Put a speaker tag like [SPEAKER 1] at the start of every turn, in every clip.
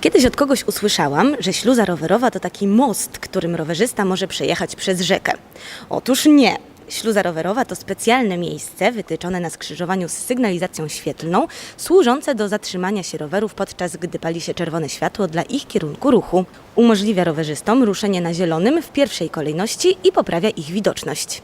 [SPEAKER 1] Kiedyś od kogoś usłyszałam, że śluza rowerowa to taki most, którym rowerzysta może przejechać przez rzekę. Otóż nie. Śluza rowerowa to specjalne miejsce wytyczone na skrzyżowaniu z sygnalizacją świetlną, służące do zatrzymania się rowerów podczas gdy pali się czerwone światło dla ich kierunku ruchu. Umożliwia rowerzystom ruszenie na zielonym w pierwszej kolejności i poprawia ich widoczność.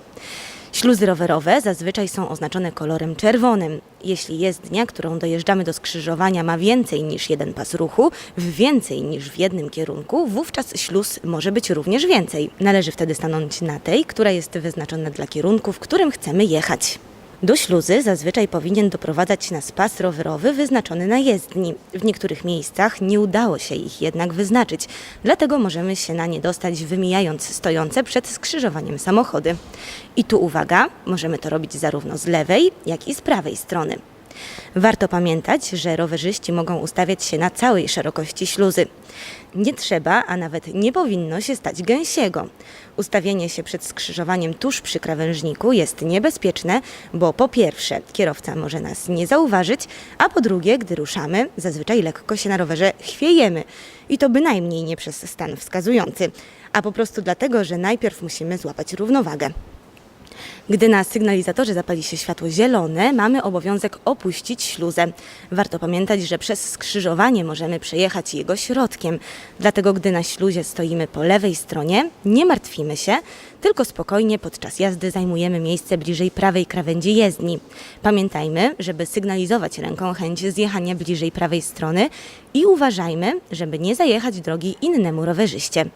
[SPEAKER 1] Śluzy rowerowe zazwyczaj są oznaczone kolorem czerwonym. Jeśli jezdnia, którą dojeżdżamy do skrzyżowania, ma więcej niż jeden pas ruchu, w więcej niż w jednym kierunku, wówczas śluz może być również więcej. Należy wtedy stanąć na tej, która jest wyznaczona dla kierunku, w którym chcemy jechać. Do śluzy zazwyczaj powinien doprowadzać nas pas rowerowy wyznaczony na jezdni. W niektórych miejscach nie udało się ich jednak wyznaczyć, dlatego możemy się na nie dostać wymijając stojące przed skrzyżowaniem samochody. I tu uwaga, możemy to robić zarówno z lewej, jak i z prawej strony. Warto pamiętać, że rowerzyści mogą ustawiać się na całej szerokości śluzy. Nie trzeba, a nawet nie powinno się stać gęsiego. Ustawienie się przed skrzyżowaniem tuż przy krawężniku jest niebezpieczne, bo po pierwsze kierowca może nas nie zauważyć, a po drugie, gdy ruszamy, zazwyczaj lekko się na rowerze chwiejemy. I to bynajmniej nie przez stan wskazujący, a po prostu dlatego, że najpierw musimy złapać równowagę. Gdy na sygnalizatorze zapali się światło zielone, mamy obowiązek opuścić śluzę. Warto pamiętać, że przez skrzyżowanie możemy przejechać jego środkiem. Dlatego, gdy na śluzie stoimy po lewej stronie, nie martwimy się, tylko spokojnie podczas jazdy zajmujemy miejsce bliżej prawej krawędzi jezdni. Pamiętajmy, żeby sygnalizować ręką chęć zjechania bliżej prawej strony i uważajmy, żeby nie zajechać drogi innemu rowerzyście.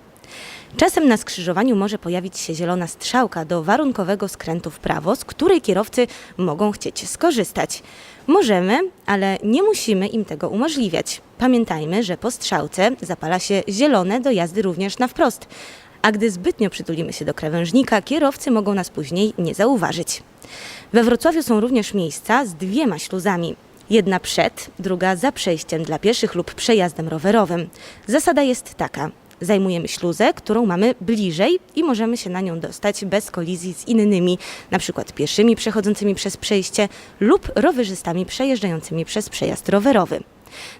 [SPEAKER 1] Czasem na skrzyżowaniu może pojawić się zielona strzałka do warunkowego skrętu w prawo, z której kierowcy mogą chcieć skorzystać. Możemy, ale nie musimy im tego umożliwiać. Pamiętajmy, że po strzałce zapala się zielone do jazdy również na wprost. A gdy zbytnio przytulimy się do krawężnika, kierowcy mogą nas później nie zauważyć. We Wrocławiu są również miejsca z dwiema śluzami. Jedna przed, druga za przejściem dla pieszych lub przejazdem rowerowym. Zasada jest taka. Zajmujemy śluzę, którą mamy bliżej i możemy się na nią dostać bez kolizji z innymi, na przykład pieszymi przechodzącymi przez przejście lub rowerzystami przejeżdżającymi przez przejazd rowerowy.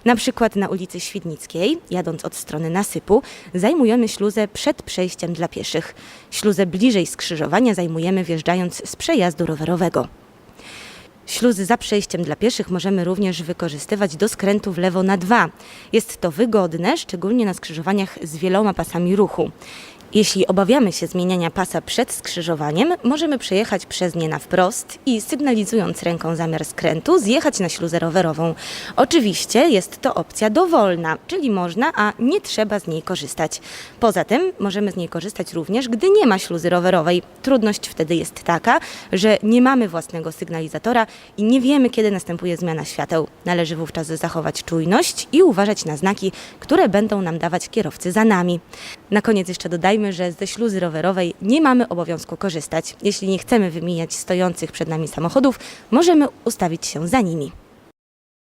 [SPEAKER 1] Na przykład na ulicy Świdnickiej, jadąc od strony nasypu, zajmujemy śluzę przed przejściem dla pieszych. Śluzę bliżej skrzyżowania zajmujemy wjeżdżając z przejazdu rowerowego. Śluzy za przejściem dla pieszych możemy również wykorzystywać do skrętu w lewo na dwa. Jest to wygodne, szczególnie na skrzyżowaniach z wieloma pasami ruchu. Jeśli obawiamy się zmieniania pasa przed skrzyżowaniem, możemy przejechać przez nie na wprost i sygnalizując ręką zamiar skrętu, zjechać na śluzę rowerową. Oczywiście jest to opcja dowolna, czyli można, a nie trzeba z niej korzystać. Poza tym możemy z niej korzystać również, gdy nie ma śluzy rowerowej. Trudność wtedy jest taka, że nie mamy własnego sygnalizatora i nie wiemy, kiedy następuje zmiana świateł. Należy wówczas zachować czujność i uważać na znaki, które będą nam dawać kierowcy za nami. Na koniec jeszcze dodajmy, że ze śluzy rowerowej nie mamy obowiązku korzystać. Jeśli nie chcemy wymijać stojących przed nami samochodów, możemy ustawić się za nimi.